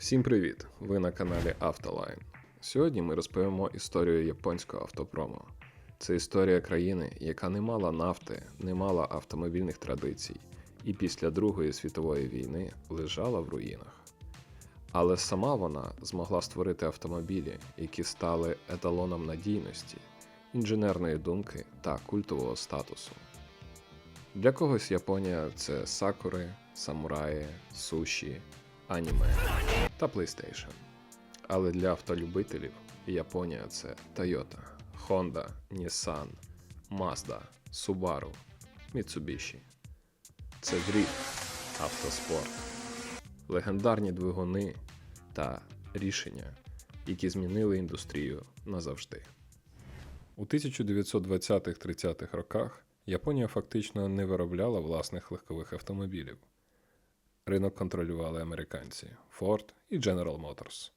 Всім привіт! Ви на каналі Автолайн. Сьогодні ми розповімо історію японського автопрому. Це історія країни, яка не мала нафти, не мала автомобільних традицій, і після Другої світової війни лежала в руїнах. Але сама вона змогла створити автомобілі, які стали еталоном надійності, інженерної думки та культового статусу. Для когось Японія це сакури, самураї, суші, аніме та PlayStation. Але для автолюбителів Японія це Toyota, Honda, Nissan, Mazda, Subaru, Mitsubishi. Це дріфт, автоспорт, легендарні двигуни та рішення, які змінили індустрію назавжди. У 1920-30-х роках Японія фактично не виробляла власних легкових автомобілів. Ринок контролювали американці Ford і General Motors.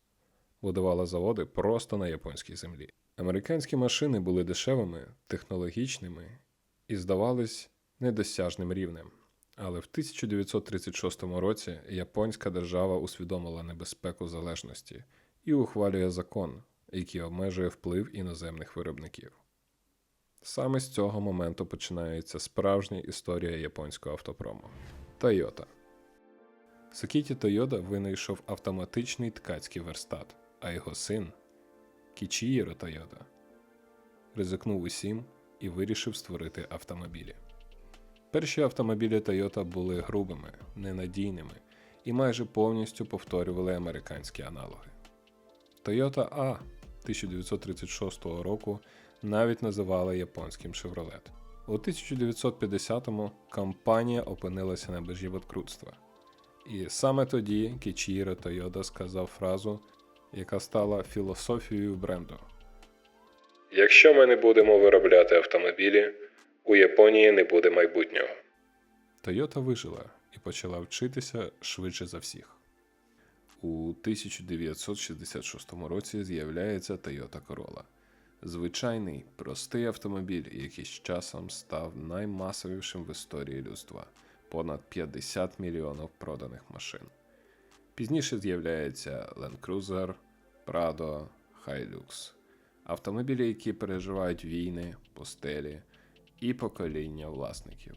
Будували заводи просто на японській землі. Американські машини були дешевими, технологічними і здавались недосяжним рівнем. Але в 1936 році японська держава усвідомила небезпеку залежності і ухвалює закон, який обмежує вплив іноземних виробників. Саме з цього моменту починається справжня історія японського автопрому Toyota. Сокіті Тойода винайшов автоматичний ткацький верстат, а його син Кічіїро Тойода ризикнув усім і вирішив створити автомобілі. Перші автомобілі Toyota були грубими, ненадійними і майже повністю повторювали американські аналоги. Toyota A 1936 року навіть називали японським Chevrolet. У 1950-му компанія опинилася на межі банкрутства. І саме тоді Кічіро Тойода сказав фразу, яка стала філософією бренду. Якщо ми не будемо виробляти автомобілі, у Японії не буде майбутнього. Тойота вижила і почала вчитися швидше за всіх. У 1966 році з'являється Toyota Corolla. Звичайний, простий автомобіль, який з часом став наймасовішим в історії людства понад 50 мільйонів проданих машин. Пізніше з'являється Land Cruiser, Prado, Hilux. Автомобілі, які переживають війни, пустелі і покоління власників.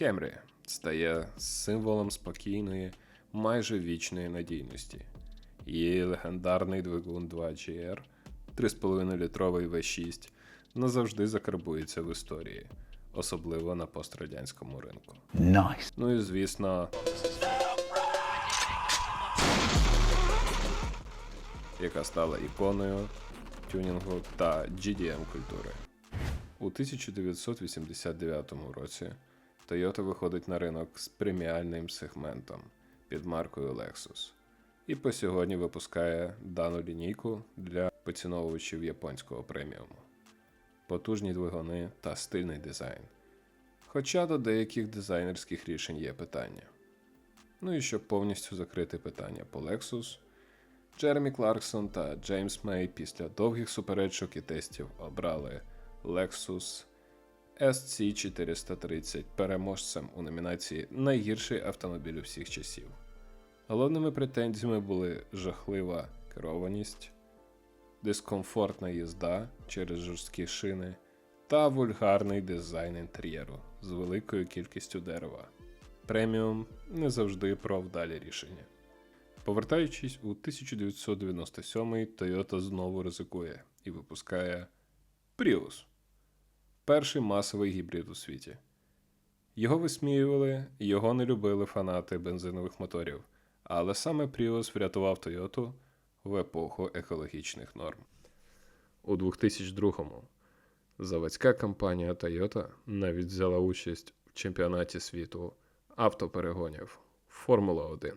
Camry стає символом спокійної, майже вічної надійності. Її легендарний двигун 2GR, 3,5-літровий V6, назавжди закарбується в історії, особливо на пострадянському ринку. Nice. Ну і звісно. Яка стала іконою тюнінгу та GDM культури. У 1989 році Toyota виходить на ринок з преміальним сегментом під маркою Lexus і по сьогодні випускає дану лінійку для поціновувачів японського преміуму. Потужні двигуни та стильний дизайн. Хоча до деяких дизайнерських рішень є питання. Ну і щоб повністю закрити питання по Lexus, Джеремі Кларксон та Джеймс Мей після довгих суперечок і тестів обрали Lexus SC430 переможцем у номінації Найгірший автомобіль всіх часів. Головними претензіями були жахлива керованість, дискомфортна їзда через жорсткі шини та вульгарний дизайн інтер'єру з великою кількістю дерева. Преміум не завжди про вдалі рішення. Повертаючись у 1997 Toyota знову ризикує і випускає Prius перший масовий гібрид у світі. Його висміювали, його не любили фанати бензинових моторів, але саме Prius врятував Toyota в епоху екологічних норм. У 2002-му заводська компанія Toyota навіть взяла участь в чемпіонаті світу автоперегонів Формула 1.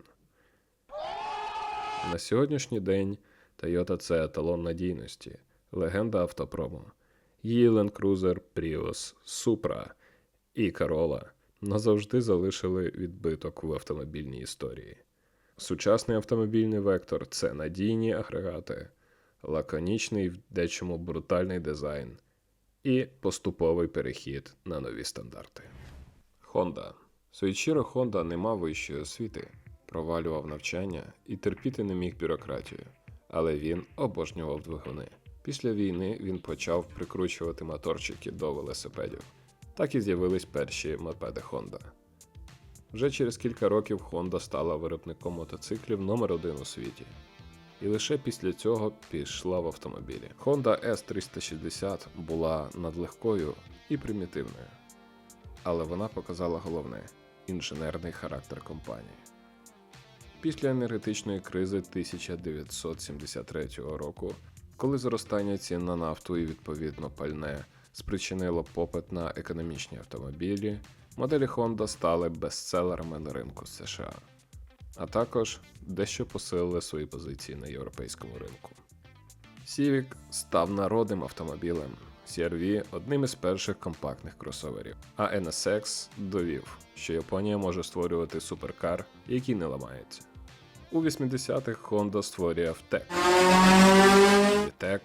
На сьогоднішній день Toyota – це еталон надійності, легенда автопрому. Її Land Cruiser, Prius, Supra і Corolla назавжди залишили відбиток в автомобільній історії. Сучасний автомобільний вектор це надійні агрегати, лаконічний в дечому брутальний дизайн і поступовий перехід на нові стандарти. Honda. Суїчіро Honda не мав вищої освіти, провалював навчання і терпіти не міг бюрократію, але він обожнював двигуни. Після війни він почав прикручувати моторчики до велосипедів. Так і з'явились перші мопеди Honda. Вже через кілька років Honda стала виробником мотоциклів номер один у світі. І лише після цього пішла в автомобілі. Honda S360 була надлегкою і примітивною, але вона показала головне інженерний характер компанії. Після енергетичної кризи 1973 року, коли зростання цін на нафту і відповідно пальне спричинило попит на економічні автомобілі, моделі Honda стали бестселерами на ринку США, а також дещо посилили свої позиції на європейському ринку. Civic став народним автомобілем, CR-V – одним із перших компактних кросоверів, а NSX довів, що Японія може створювати суперкар, який не ламається. У 80-х Honda створює VTEC. VTEC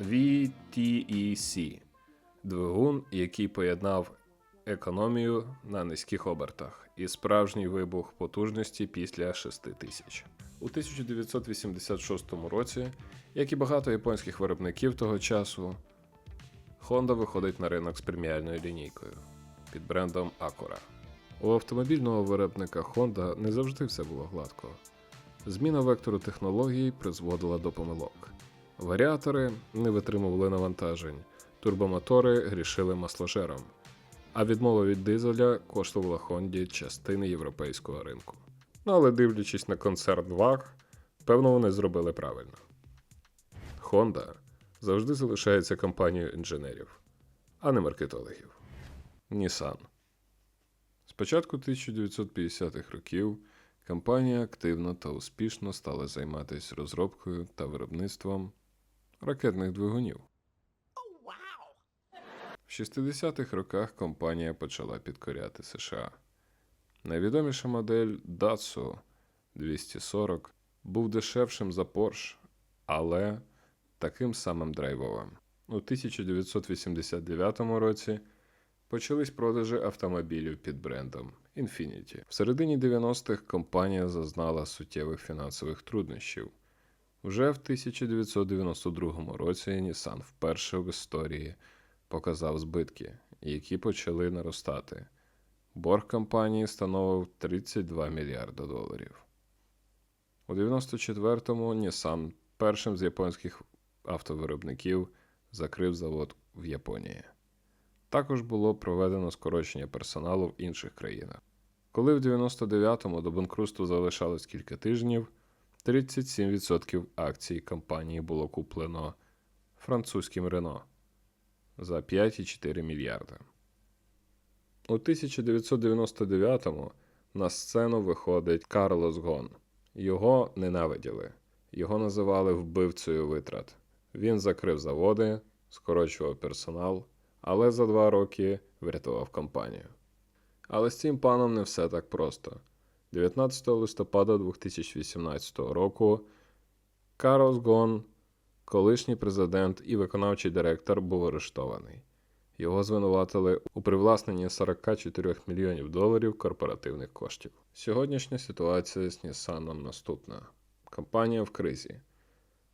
VTEC – двигун, який поєднав економію на низьких обертах і справжній вибух потужності після 6000. У 1986 році, як і багато японських виробників того часу, Honda виходить на ринок з преміальною лінійкою під брендом Acura. У автомобільного виробника Honda не завжди все було гладко. Зміна вектору технологій призводила до помилок. Варіатори не витримували навантажень, турбомотори грішили масложером, а відмова від дизеля коштувала Honді частини європейського ринку. Ну але дивлячись на концерт VAG, певно, вони зробили правильно. Honda завжди залишається компанією інженерів, а не маркетологів. Nissan. З початку 1950-х років компанія активно та успішно стала займатися розробкою та виробництвом ракетних двигунів. В 60-х роках компанія почала підкоряти США. Найвідоміша модель Datsun 240 був дешевшим за Porsche, але таким самим драйвовим. У 1989 році почались продажі автомобілів під брендом Infiniti. В середині 90-х компанія зазнала суттєвих фінансових труднощів. Вже в 1992 році Nissan вперше в історії показав збитки, які почали наростати. Борг компанії становив 32 мільярда доларів. У 94-му Nissan першим з японських автовиробників закрив завод в Японії. Також було проведено скорочення персоналу в інших країнах. Коли в 99-му до банкрутства залишалось кілька тижнів, 37% акцій компанії було куплено французьким Рено за 5,4 мільярда. У 1999-му на сцену виходить Карлос Гон. Його ненавиділи, його називали вбивцею витрат. Він закрив заводи, скорочував персонал, але за два роки врятував компанію. Але з цим паном не все так просто. 19 листопада 2018 року Карлос Гон, колишній президент і виконавчий директор, був арештований. Його звинуватили у привласненні 44 мільйонів доларів корпоративних коштів. Сьогоднішня ситуація з Нісаном наступна: компанія в кризі.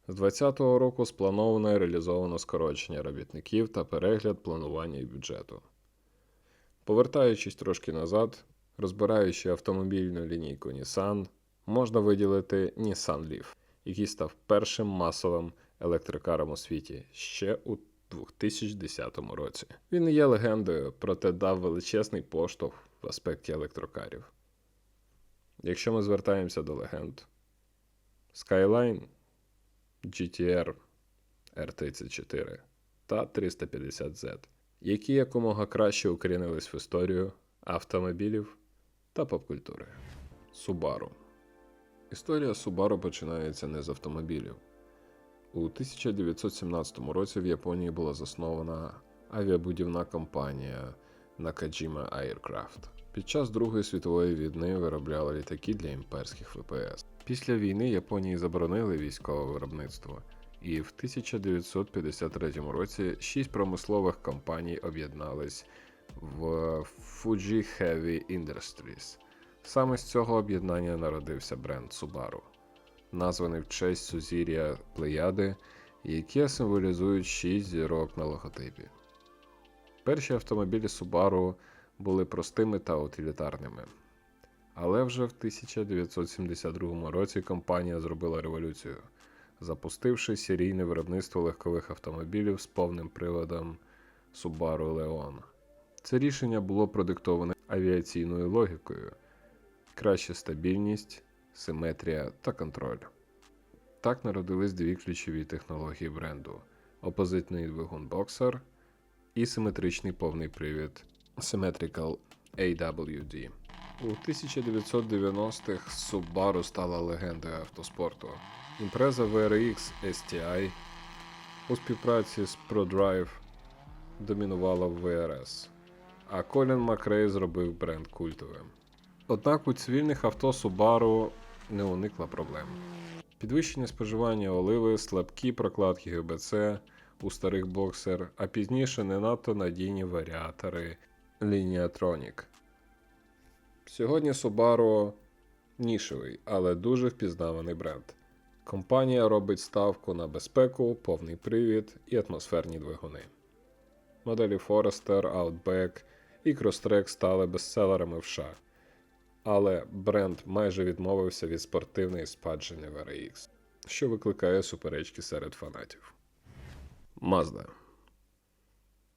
З 2020 року сплановано і реалізовано скорочення робітників та перегляд планування і бюджету. Повертаючись трошки назад, розбираючи автомобільну лінійку Nissan, можна виділити Nissan Leaf, який став першим масовим електрокаром у світі ще у 2010 році. Він є легендою, проте дав величезний поштовх в аспекті електрокарів. Якщо ми звертаємося до легенд, Skyline, GTR R34 та 350Z, які якомога краще укорінились в історію автомобілів та попкультури. Subaru. Історія Subaru починається не з автомобілів. У 1917 році в Японії була заснована авіабудівна компанія Nakajima Aircraft. Під час Другої світової війни виробляли літаки для імперських ВПС. Після війни Японії заборонили військове виробництво, і в 1953 році шість промислових компаній об'єднались в Fuji Heavy Industries. Саме з цього об'єднання народився бренд Subaru, названий в честь сузір'я Плеяди, яке символізують шість зірок на логотипі. Перші автомобілі Subaru були простими та утилітарними. Але вже в 1972 році компанія зробила революцію, запустивши серійне виробництво легкових автомобілів з повним приводом Subaru Leon. Це рішення було продиктоване авіаційною логікою, краща стабільність, симетрія та контроль. Так народились дві ключові технології бренду: опозитний двигун Boxer і симетричний повний привід Symmetrical AWD. У 1990-х Subaru стала легендою автоспорту. Імпреза VRX STI у співпраці з ProDrive домінувала в ВРС, а Колін Макрей зробив бренд культовим. Однак у цивільних авто Subaru не уникла проблем. Підвищення споживання оливи, слабкі прокладки ГБЦ у старих боксер, а пізніше не надто надійні варіатори Lineatronic. Сьогодні Subaru нішевий, але дуже впізнаваний бренд. Компанія робить ставку на безпеку, повний привід і атмосферні двигуни. Моделі Forester, Outback і Crosstrek стали бестселерами в США. Але бренд майже відмовився від спортивної спадщини VRX, що викликає суперечки серед фанатів. Mazda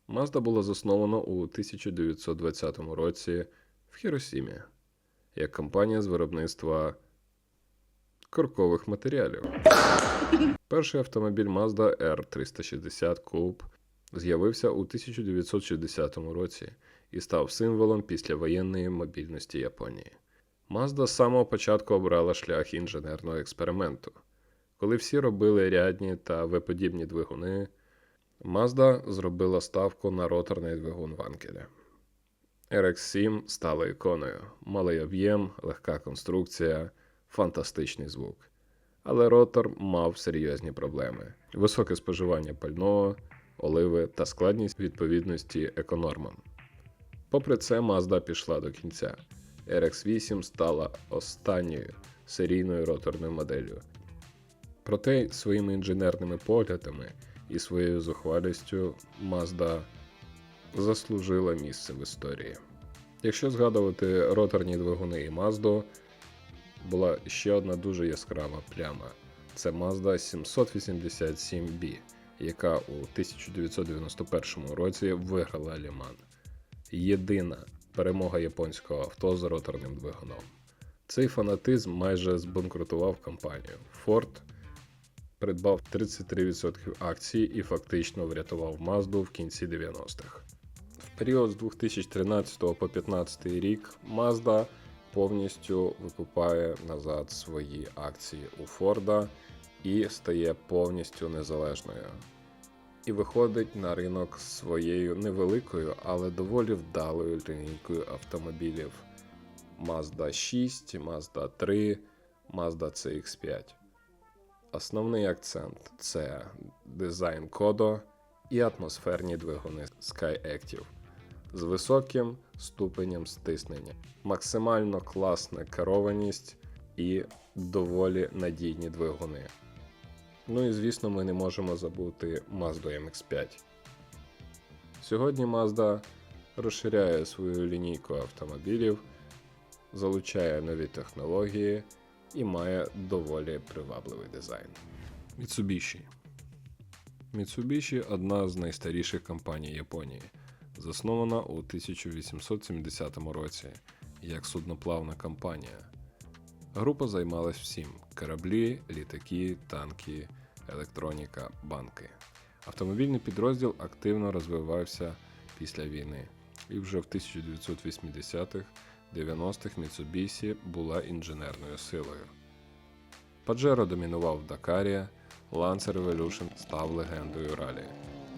Mazda була заснована у 1920 році в Хіросімі як компанія з виробництва коркових матеріалів. Перший автомобіль Mazda R360 Coupe з'явився у 1960 році і став символом післявоєнної мобільності Японії. Mazda з самого початку обрала шлях інженерного експерименту. Коли всі робили рядні та веподібні двигуни, Mazda зробила ставку на роторний двигун Ванкеля. RX7 стала іконою, малий об'єм, легка конструкція, фантастичний звук. Але ротор мав серйозні проблеми: високе споживання пального, оливи та складність відповідності еконормам. Попри це, Mazda пішла до кінця. RX8 стала останньою серійною роторною моделлю. Проте своїми інженерними поглядами і своєю зухвалістю Mazda заслужила місце в історії. Якщо згадувати роторні двигуни і Mazda, була ще одна дуже яскрава пляма. Це Mazda 787B, яка у 1991 році виграла Ліман. Єдина перемога японського авто з роторним двигуном. Цей фанатизм майже збанкрутував компанію. Ford придбав 33% акцій і фактично врятував Mazda в кінці 90-х. В період з 2013 по 2015 рік Mazda повністю викупає назад свої акції у Форда і стає повністю незалежною. І виходить на ринок своєю невеликою, але доволі вдалою лінійкою автомобілів Mazda 6, Mazda 3, Mazda CX5. Основний акцент це дизайн кодо і атмосферні двигуни SkyActiv з високим ступенем стиснення, максимально класна керованість і доволі надійні двигуни. Ну і звісно, ми не можемо забути Mazda MX5. Сьогодні Mazda розширяє свою лінійку автомобілів, залучає нові технології і має доволі привабливий дизайн. Mitsubishi Mitsubishi – одна з найстаріших компаній Японії, заснована у 1870 році як судноплавна компанія. Група займалась всім: кораблі, літаки, танки, електроніка, банки. Автомобільний підрозділ активно розвивався після війни, і вже в 1980-х 90-х Mitsubishi була інженерною силою. Pajero домінував в Дакарі, Lancer Evolution став легендою ралі.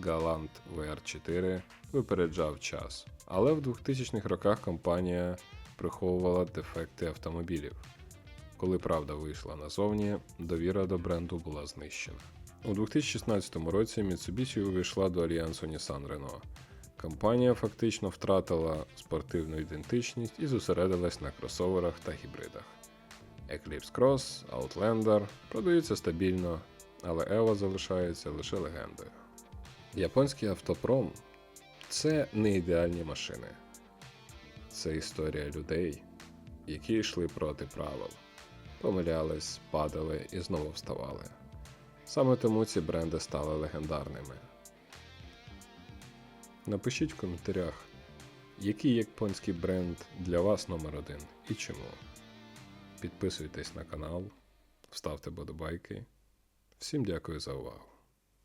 Galant VR4 випереджав час. Але в 2000-х роках компанія приховувала дефекти автомобілів. Коли правда вийшла назовні, довіра до бренду була знищена. У 2016 році Mitsubishi увійшла до альянсу Nissan Renault. Компанія фактично втратила спортивну ідентичність і зосередилась на кросоверах та гібридах. Eclipse Cross, Outlander продаються стабільно, але Evo залишається лише легендою. Японський автопром це не ідеальні машини. Це історія людей, які йшли проти правил, помилялись, падали і знову вставали. Саме тому ці бренди стали легендарними. Напишіть в коментарях, який японський бренд для вас номер один і чому. Підписуйтесь на канал, ставте бодобайки. Всім дякую за увагу.